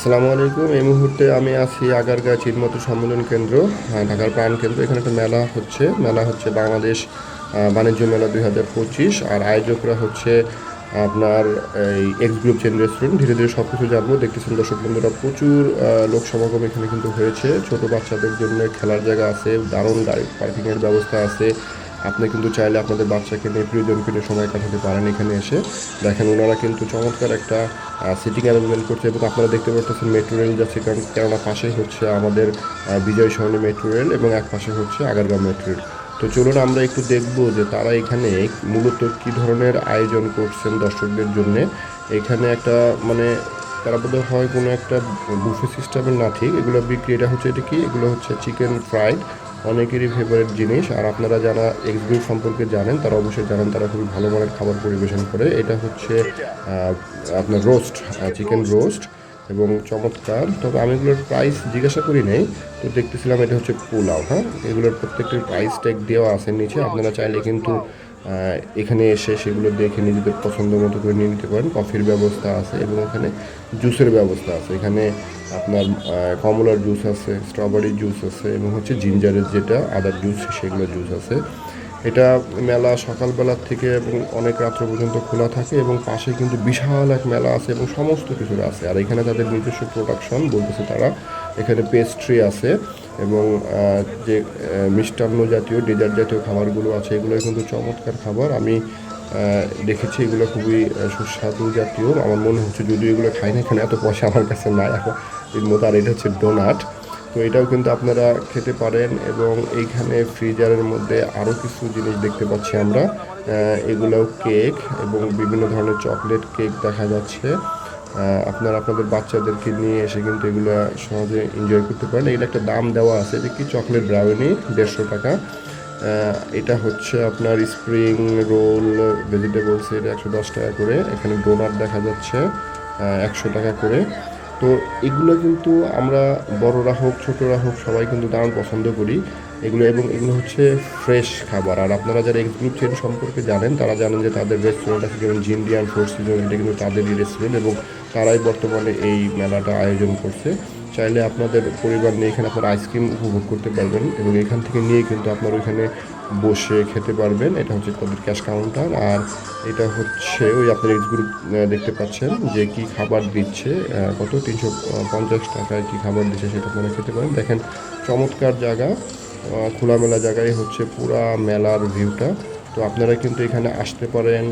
আসসালামু আলাইকুম। এই মুহূর্তে আমি আছি আগারগা চিনমতো সম্মেলন কেন্দ্র ঢাকার প্রাণ কেন্দ্র। এখানে একটা মেলা হচ্ছে। মেলা হচ্ছে বাংলাদেশ বাণিজ্য মেলা দুই হাজার পঁচিশ। আর আয়োজকরা হচ্ছে আপনার এই এক্স গ্রুপ চেন রেস্টুরেন্ট ধীরে ধীরে সব কিছু জানব, দেখতেছেন দর্শক বন্ধুরা, প্রচুর লোক সমাগম এখানে কিন্তু হয়েছে। ছোট বাচ্চাদের জন্য খেলার জায়গা আছে, দারুণ গাড়ি পার্কিংয়ের ব্যবস্থা আছে। আপনি কিন্তু চাইলে আপনাদের বাচ্চাকে নিয়ে প্রিয়জনকে নিয়ে সময় কাটাতে পারেন এখানে এসে। দেখেন ওনারা কিন্তু চমৎকার একটা সিটিং অ্যারেঞ্জমেন্ট করছে এবং আপনারা দেখতে পাচ্ছেন মেট্রো রেল যাচ্ছে, কারণ কেননা পাশে হচ্ছে আমাদের বিজয় সরণি মেট্রো রেল এবং এক পাশে হচ্ছে আগারগাঁও মেট্রো রেল তো চলুন আমরা একটু দেখব যে তারা এখানে মূলত কী ধরনের আয়োজন করছেন দর্শকদের জন্য। এখানে একটা মানে তারা বোধহয় হয় কোনো একটা বুফে সিস্টেমের না ঠিক। এগুলো বিক্রি, এটা হচ্ছে এটা কি? এগুলো হচ্ছে চিকেন ফ্রাইড অনেকেরই ফেভারিট জিনিস। আর আপনারা যারা এক্স গ্রুপ সম্পর্কে জানেন, তারা অবশ্যই জানেন তারা খুবই ভালো মানের খাবার পরিবেশন করে। এটা হচ্ছে আপনার রোস্ট চিকেন রোস্ট এবং চমৎকার। তবে আমি এগুলোর প্রাইস জিজ্ঞাসা করি নাই, তো দেখতেছিলাম এটা হচ্ছে পোলাও হ্যাঁ? এগুলোর প্রত্যেকটির প্রাইস ট্যাগ দেওয়া আছে নিচে। আপনারা চাইলে কিন্তু এখানে এসে সেগুলো দেখে নিজেদের পছন্দ মতো করে নিয়ে নিতে পারেন। কফির ব্যবস্থা আছে এবং এখানে জুসের ব্যবস্থা আছে। এখানে আপনার কমলার জুস আছে, স্ট্রবেরি জুস আছে এবং হচ্ছে জিঞ্জারের যেটা আদার জুস সেগুলো জুস আছে। এটা মেলা সকালবেলার থেকে এবং অনেক রাত্র পর্যন্ত খোলা থাকে এবং পাশে কিন্তু বিশাল এক মেলা আছে এবং সমস্ত কিছু আছে। আর এখানে তাদের নিজস্ব প্রোডাকশন বলতেছে তারা। এখানে পেস্ট্রি আছে এবং যে মিষ্টান্ন জাতীয় ডেজার্ট জাতীয় খাবারগুলো আছে এগুলো কিন্তু চমৎকার খাবার। আমি দেখেছি এগুলো খুবই সুস্বাদু জাতীয়। আমার মনে হচ্ছে যদিও এগুলো খাই না এখানে, এত পয়সা আমার কাছে নাই। এখন এর মতো আর এটা হচ্ছে ডোনাট তো এটাও কিন্তু আপনারা খেতে পারেন এবং এইখানে ফ্রিজারের মধ্যে আরও কিছু জিনিস দেখতে পাচ্ছি আমরা। এগুলোও কেক এবং বিভিন্ন ধরনের চকলেট কেক দেখা যাচ্ছে। আপনারা আপনাদের বাচ্চাদেরকে নিয়ে এসে কিন্তু এগুলো সহজে এনজয় করতে পারেন। এগুলো একটা দাম দেওয়া আছে যে কি চকলেট ব্রাউনি দেড়শো টাকা। এটা হচ্ছে আপনার স্প্রিং রোল ভেজিটেবলস, এটা একশো দশ টাকা করে। এখানে ডোনাট দেখা যাচ্ছে একশো টাকা করে। তো এগুলো কিন্তু আমরা বড়রা হোক, ছোটরা হোক, সবাই কিন্তু দারুণ পছন্দ করি। এগুলো এবং এগুলো হচ্ছে ফ্রেশ খাবার। আর আপনারা যারা এক্স গ্রুপ চেন সম্পর্কে জানেন, তারা জানেন যে তাদের রেস্টুরেন্ট আছে যেমন জিন্ডিয়ান ফোর সিজন এটা কিন্তু তাদেরই রেস্টুরেন্ট এবং তারাই বর্তমানে এই মেলাটা আয়োজন করছে। চাইলে আপনাদের পরিবার নিয়ে এখানে আপনারা আইসক্রিম উপভোগ করতে পারবেন এবং এখান থেকে নিয়ে কিন্তু আপনার ওইখানে বসে খেতে পারবেন। এটা হচ্ছে তাদের ক্যাশ কাউন্টার আর এটা হচ্ছে ওই আপনার এক্স গ্রুপ দেখতে পাচ্ছেন যে কি খাবার দিচ্ছে কত? তিনশো পঞ্চাশ টাকায় কী খাবার দিচ্ছে সেটা আপনারা খেতে পারেন। দেখেন চমৎকার জায়গা খোলামেলা জায়গায় হচ্ছে পুরা মেলার ভিউটা তো আপনারা কিন্তু এখানে আসতে পারেন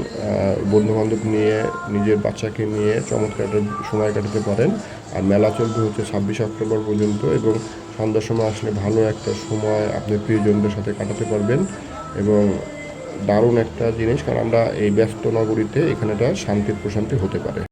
বন্ধুবান্ধব নিয়ে, নিজের বাচ্চাকে নিয়ে চমৎকার সময় কাটাতে পারেন। আর মেলা চলবে হচ্ছে ছাব্বিশে অক্টোবর পর্যন্ত এবং সন্ধ্যার সময় আসলে ভালো একটা সময় আপনি প্রিয়জনদের সাথে কাটাতে পারবেন। এবং দারুণ একটা জিনিস, কারণ আমরা এই ব্যস্ত নগরীতে এখানেটা শান্তির প্রশান্তি হতে পারে।